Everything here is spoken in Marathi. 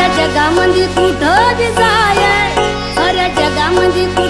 साऱ्या जगामध्ये कुठं बी जाय. साऱ्या जगामध्ये कुठं